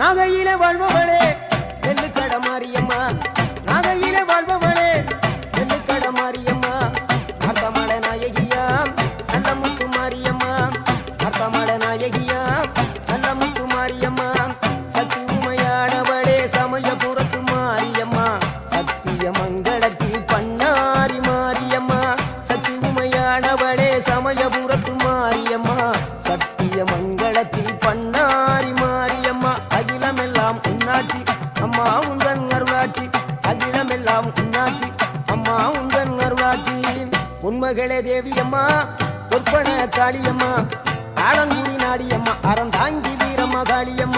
நகையில வாழ்பவளே அம்மா உந்தன் அருளாட்சி. அகிலமெல்லாம் உன்னாட்சி. அம்மா உந்தன் அருளாட்சி. உண்மகளே தேவியம்மா பொற்பன காளியம்மா. ஆலங்குடி நாடியம்மா அறந்தாங்கி வீரம்மா காளியம்மா.